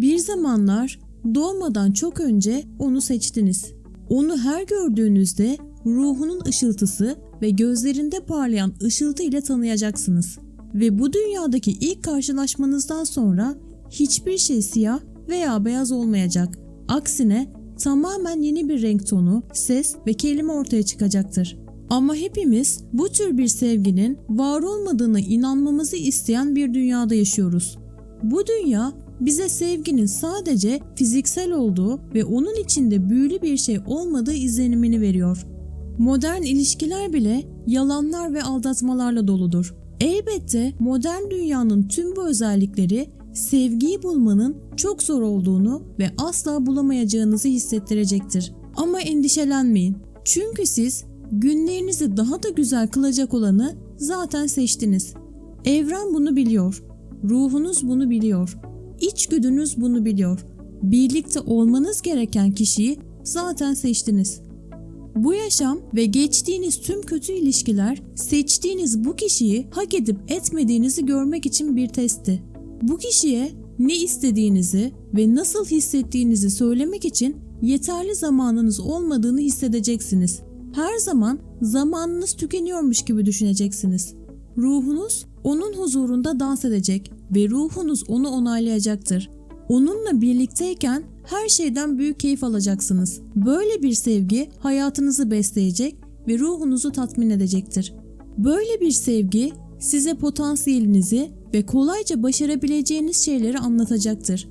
Bir zamanlar doğmadan çok önce onu seçtiniz. Onu her gördüğünüzde ruhunun ışıltısı ve gözlerinde parlayan ışıltı ile tanıyacaksınız. Ve bu dünyadaki ilk karşılaşmanızdan sonra hiçbir şey siyah veya beyaz olmayacak. Aksine tamamen yeni bir renk tonu, ses ve kelime ortaya çıkacaktır. Ama hepimiz bu tür bir sevginin var olmadığına inanmamızı isteyen bir dünyada yaşıyoruz. Bu dünya bize sevginin sadece fiziksel olduğu ve onun içinde büyülü bir şey olmadığı izlenimini veriyor. Modern ilişkiler bile yalanlar ve aldatmalarla doludur. Elbette modern dünyanın tüm bu özellikleri sevgiyi bulmanın çok zor olduğunu ve asla bulamayacağınızı hissettirecektir. Ama endişelenmeyin. Çünkü siz günlerinizi daha da güzel kılacak olanı zaten seçtiniz. Evren bunu biliyor. Ruhunuz bunu biliyor. İçgüdünüz bunu biliyor. Birlikte olmanız gereken kişiyi zaten seçtiniz. Bu yaşam ve geçtiğiniz tüm kötü ilişkiler seçtiğiniz bu kişiyi hak edip etmediğinizi görmek için bir testti. Bu kişiye ne istediğinizi ve nasıl hissettiğinizi söylemek için yeterli zamanınız olmadığını hissedeceksiniz. Her zaman zamanınız tükeniyormuş gibi düşüneceksiniz. Ruhunuz onun huzurunda dans edecek ve ruhunuz onu onaylayacaktır. Onunla birlikteyken her şeyden büyük keyif alacaksınız. Böyle bir sevgi hayatınızı besleyecek ve ruhunuzu tatmin edecektir. Böyle bir sevgi size potansiyelinizi ve kolayca başarabileceğiniz şeyleri anlatacaktır.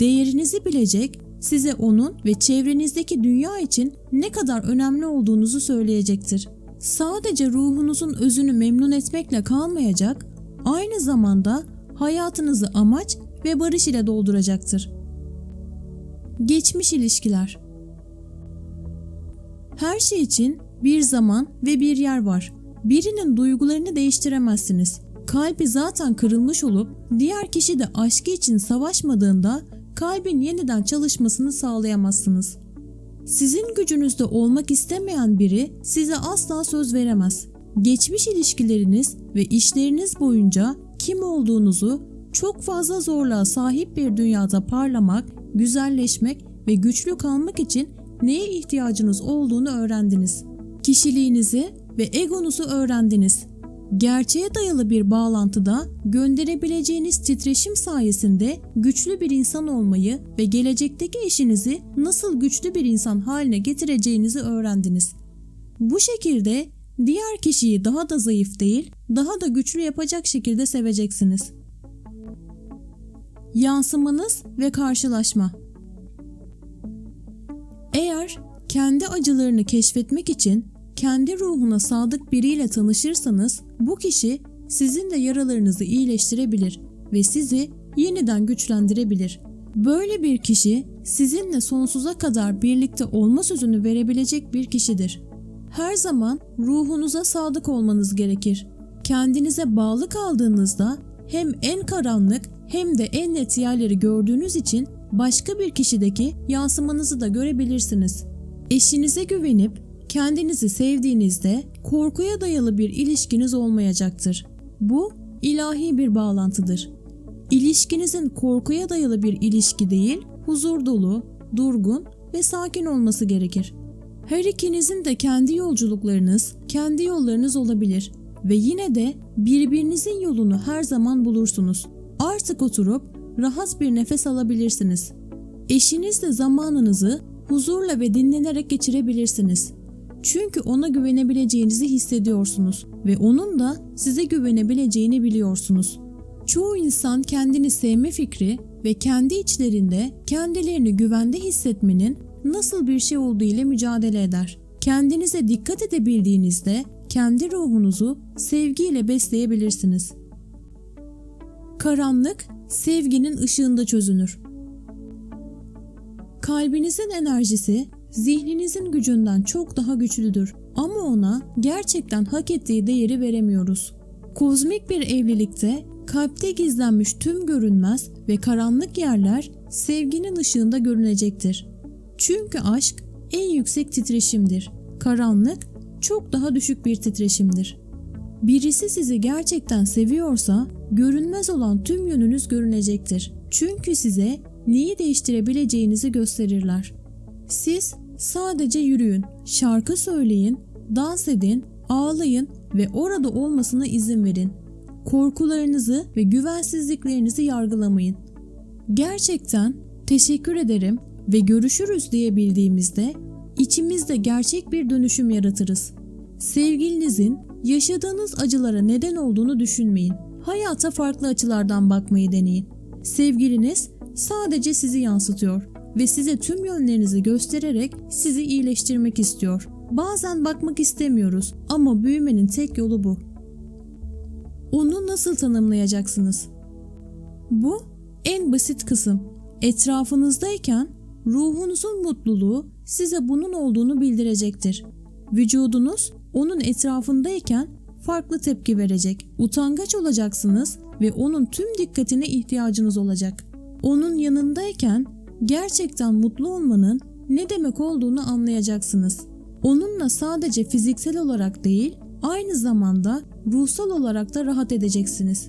Değerinizi bilecek, size onun ve çevrenizdeki dünya için ne kadar önemli olduğunuzu söyleyecektir. Sadece ruhunuzun özünü memnun etmekle kalmayacak, aynı zamanda hayatınızı amaç ve barış ile dolduracaktır. Geçmiş ilişkiler Her şey için bir zaman ve bir yer var. Birinin duygularını değiştiremezsiniz. Kalbi zaten kırılmış olup diğer kişi de aşkı için savaşmadığında kalbin yeniden çalışmasını sağlayamazsınız. Sizin gücünüzde olmak istemeyen biri size asla söz veremez. Geçmiş ilişkileriniz ve işleriniz boyunca kim olduğunuzu çok fazla zorluğa sahip bir dünyada parlamak, güzelleşmek ve güçlü kalmak için neye ihtiyacınız olduğunu öğrendiniz. Kişiliğinizi ve egonuzu öğrendiniz. Gerçeğe dayalı bir bağlantıda gönderebileceğiniz titreşim sayesinde güçlü bir insan olmayı ve gelecekteki eşinizi nasıl güçlü bir insan haline getireceğinizi öğrendiniz. Bu şekilde diğer kişiyi daha da zayıf değil, daha da güçlü yapacak şekilde seveceksiniz. Yansımanız ve karşılaşma Eğer kendi acılarını keşfetmek için kendi ruhuna sadık biriyle tanışırsanız bu kişi sizin de yaralarınızı iyileştirebilir ve sizi yeniden güçlendirebilir. Böyle bir kişi sizinle sonsuza kadar birlikte olma sözünü verebilecek bir kişidir. Her zaman ruhunuza sadık olmanız gerekir. Kendinize bağlı kaldığınızda hem en karanlık hem de en net yerleri gördüğünüz için başka bir kişideki yansımanızı da görebilirsiniz. Eşinize güvenip kendinizi sevdiğinizde korkuya dayalı bir ilişkiniz olmayacaktır. Bu ilahi bir bağlantıdır. İlişkinizin korkuya dayalı bir ilişki değil, huzur dolu, durgun ve sakin olması gerekir. Her ikinizin de kendi yolculuklarınız, kendi yollarınız olabilir ve yine de birbirinizin yolunu her zaman bulursunuz. Artık oturup rahat bir nefes alabilirsiniz. Eşinizle zamanınızı huzurla ve dinlenerek geçirebilirsiniz. Çünkü ona güvenebileceğinizi hissediyorsunuz ve onun da size güvenebileceğini biliyorsunuz. Çoğu insan kendini sevme fikri ve kendi içlerinde kendilerini güvende hissetmenin nasıl bir şey olduğu ile mücadele eder. Kendinize dikkat edebildiğinizde kendi ruhunuzu sevgiyle besleyebilirsiniz. Karanlık sevginin ışığında çözünür. Kalbinizin enerjisi zihninizin gücünden çok daha güçlüdür ama ona gerçekten hak ettiği değeri veremiyoruz. Kozmik bir evlilikte kalpte gizlenmiş tüm görünmez ve karanlık yerler sevginin ışığında görünecektir. Çünkü aşk en yüksek titreşimdir. Karanlık çok daha düşük bir titreşimdir. Birisi sizi gerçekten seviyorsa görünmez olan tüm yönünüz görünecektir. Çünkü size neyi değiştirebileceğinizi gösterirler. Siz sadece yürüyün, şarkı söyleyin, dans edin, ağlayın ve orada olmasına izin verin. Korkularınızı ve güvensizliklerinizi yargılamayın. Gerçekten teşekkür ederim ve görüşürüz diyebildiğimizde içimizde gerçek bir dönüşüm yaratırız. Sevgilinizin yaşadığınız acılara neden olduğunu düşünmeyin. Hayata farklı açılardan bakmayı deneyin. Sevgiliniz sadece sizi yansıtıyor ve size tüm yönlerinizi göstererek sizi iyileştirmek istiyor. Bazen bakmak istemiyoruz ama büyümenin tek yolu bu. Onu nasıl tanımlayacaksınız? Bu en basit kısım. Etrafınızdayken ruhunuzun mutluluğu size bunun olduğunu bildirecektir. Vücudunuz onun etrafındayken farklı tepki verecek. Utangaç olacaksınız ve onun tüm dikkatine ihtiyacınız olacak. Onun yanındayken gerçekten mutlu olmanın ne demek olduğunu anlayacaksınız. Onunla sadece fiziksel olarak değil, aynı zamanda ruhsal olarak da rahat edeceksiniz.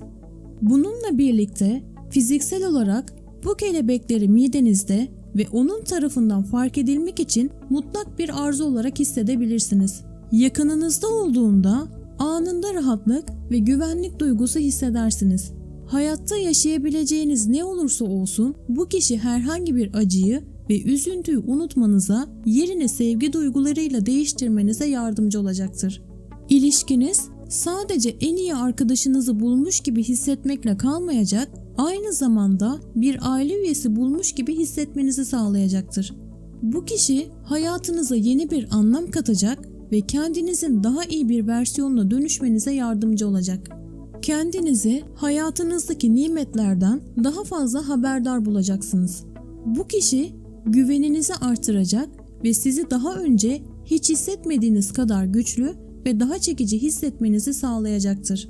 Bununla birlikte fiziksel olarak bu kelebekleri midenizde ve onun tarafından fark edilmek için mutlak bir arzu olarak hissedebilirsiniz. Yakınınızda olduğunda anında rahatlık ve güvenlik duygusu hissedersiniz. Hayatta yaşayabileceğiniz ne olursa olsun bu kişi herhangi bir acıyı ve üzüntüyü unutmanıza, yerine sevgi duygularıyla değiştirmenize yardımcı olacaktır. İlişkiniz sadece en iyi arkadaşınızı bulmuş gibi hissetmekle kalmayacak, aynı zamanda bir aile üyesi bulmuş gibi hissetmenizi sağlayacaktır. Bu kişi hayatınıza yeni bir anlam katacak ve kendinizin daha iyi bir versiyonuna dönüşmenize yardımcı olacak. Kendinizi hayatınızdaki nimetlerden daha fazla haberdar bulacaksınız. Bu kişi güveninizi artıracak ve sizi daha önce hiç hissetmediğiniz kadar güçlü ve daha çekici hissetmenizi sağlayacaktır.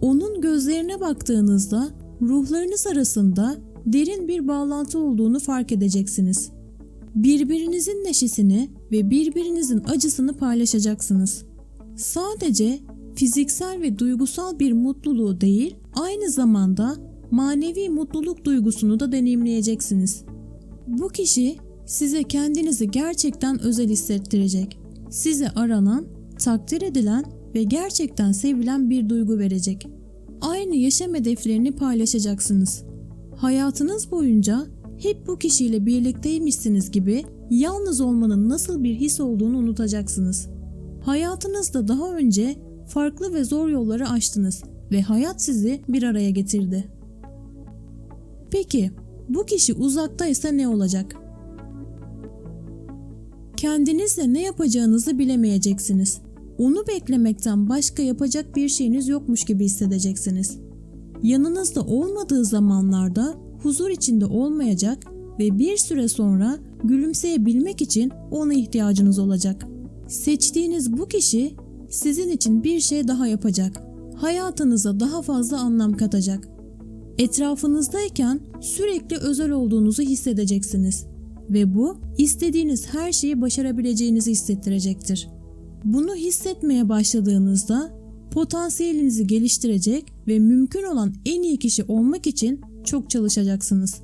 Onun gözlerine baktığınızda ruhlarınız arasında derin bir bağlantı olduğunu fark edeceksiniz. Birbirinizin neşesini ve birbirinizin acısını paylaşacaksınız. Sadece fiziksel ve duygusal bir mutluluğu değil, aynı zamanda manevi mutluluk duygusunu da deneyimleyeceksiniz. Bu kişi size kendinizi gerçekten özel hissettirecek. Size aranan, takdir edilen ve gerçekten sevilen bir duygu verecek. Aynı yaşam hedeflerini paylaşacaksınız. Hayatınız boyunca hep bu kişiyle birlikteymişsiniz gibi yalnız olmanın nasıl bir his olduğunu unutacaksınız. Hayatınızda daha önce farklı ve zor yolları aştınız ve hayat sizi bir araya getirdi. Peki bu kişi uzaktaysa ne olacak? Kendinizle ne yapacağınızı bilemeyeceksiniz. Onu beklemekten başka yapacak bir şeyiniz yokmuş gibi hissedeceksiniz. Yanınızda olmadığı zamanlarda huzur içinde olmayacak ve bir süre sonra gülümseyebilmek için ona ihtiyacınız olacak. Seçtiğiniz bu kişi sizin için bir şey daha yapacak. Hayatınıza daha fazla anlam katacak. Etrafınızdayken sürekli özel olduğunuzu hissedeceksiniz ve bu istediğiniz her şeyi başarabileceğinizi hissettirecektir. Bunu hissetmeye başladığınızda potansiyelinizi geliştirecek ve mümkün olan en iyi kişi olmak için çok çalışacaksınız.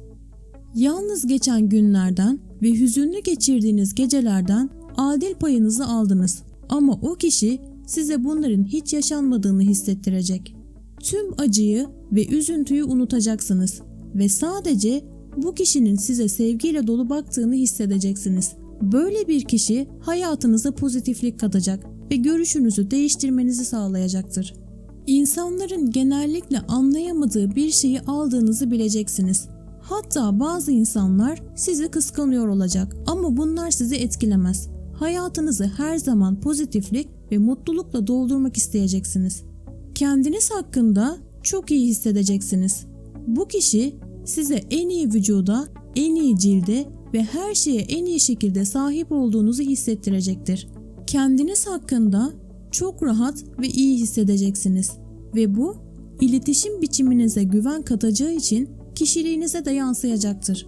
Yalnız geçen günlerden ve hüzünlü geçirdiğiniz gecelerden adil payınızı aldınız ama o kişi size bunların hiç yaşanmadığını hissettirecek. Tüm acıyı ve üzüntüyü unutacaksınız ve sadece bu kişinin size sevgiyle dolu baktığını hissedeceksiniz. Böyle bir kişi hayatınıza pozitiflik katacak ve görüşünüzü değiştirmenizi sağlayacaktır. İnsanların genellikle anlayamadığı bir şeyi aldığınızı bileceksiniz. Hatta bazı insanlar sizi kıskanıyor olacak ama bunlar sizi etkilemez. Hayatınızı her zaman pozitiflik ve mutlulukla doldurmak isteyeceksiniz. Kendiniz hakkında çok iyi hissedeceksiniz. Bu kişi size en iyi vücuda, en iyi cilde ve her şeye en iyi şekilde sahip olduğunuzu hissettirecektir. Kendiniz hakkında çok rahat ve iyi hissedeceksiniz ve bu iletişim biçiminize güven katacağı için kişiliğinize de yansıyacaktır.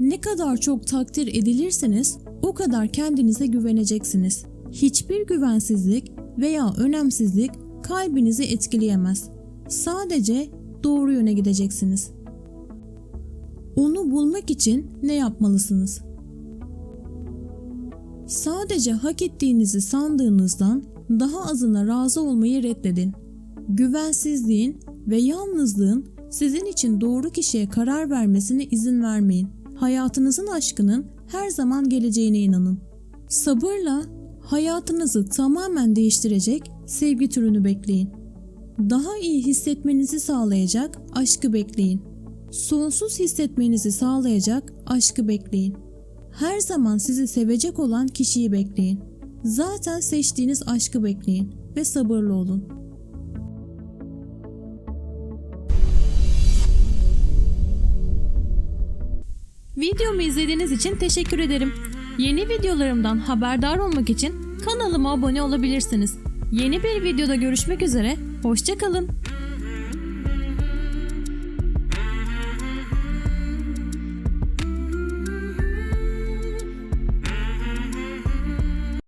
Ne kadar çok takdir edilirseniz o kadar kendinize güveneceksiniz. Hiçbir güvensizlik veya önemsizlik kalbinizi etkileyemez. Sadece doğru yöne gideceksiniz. Onu bulmak için ne yapmalısınız? Sadece hak ettiğinizi sandığınızdan daha azına razı olmayı reddedin. Güvensizliğin ve yalnızlığın sizin için doğru kişiye karar vermesine izin vermeyin. Hayatınızın aşkının her zaman geleceğine inanın. Sabırla hayatınızı tamamen değiştirecek sevgi türünü bekleyin. Daha iyi hissetmenizi sağlayacak aşkı bekleyin. Sonsuz hissetmenizi sağlayacak aşkı bekleyin. Her zaman sizi sevecek olan kişiyi bekleyin. Zaten seçtiğiniz aşkı bekleyin ve sabırlı olun. Videomu izlediğiniz için teşekkür ederim. Yeni videolarımdan haberdar olmak için kanalıma abone olabilirsiniz. Yeni bir videoda görüşmek üzere, hoşçakalın.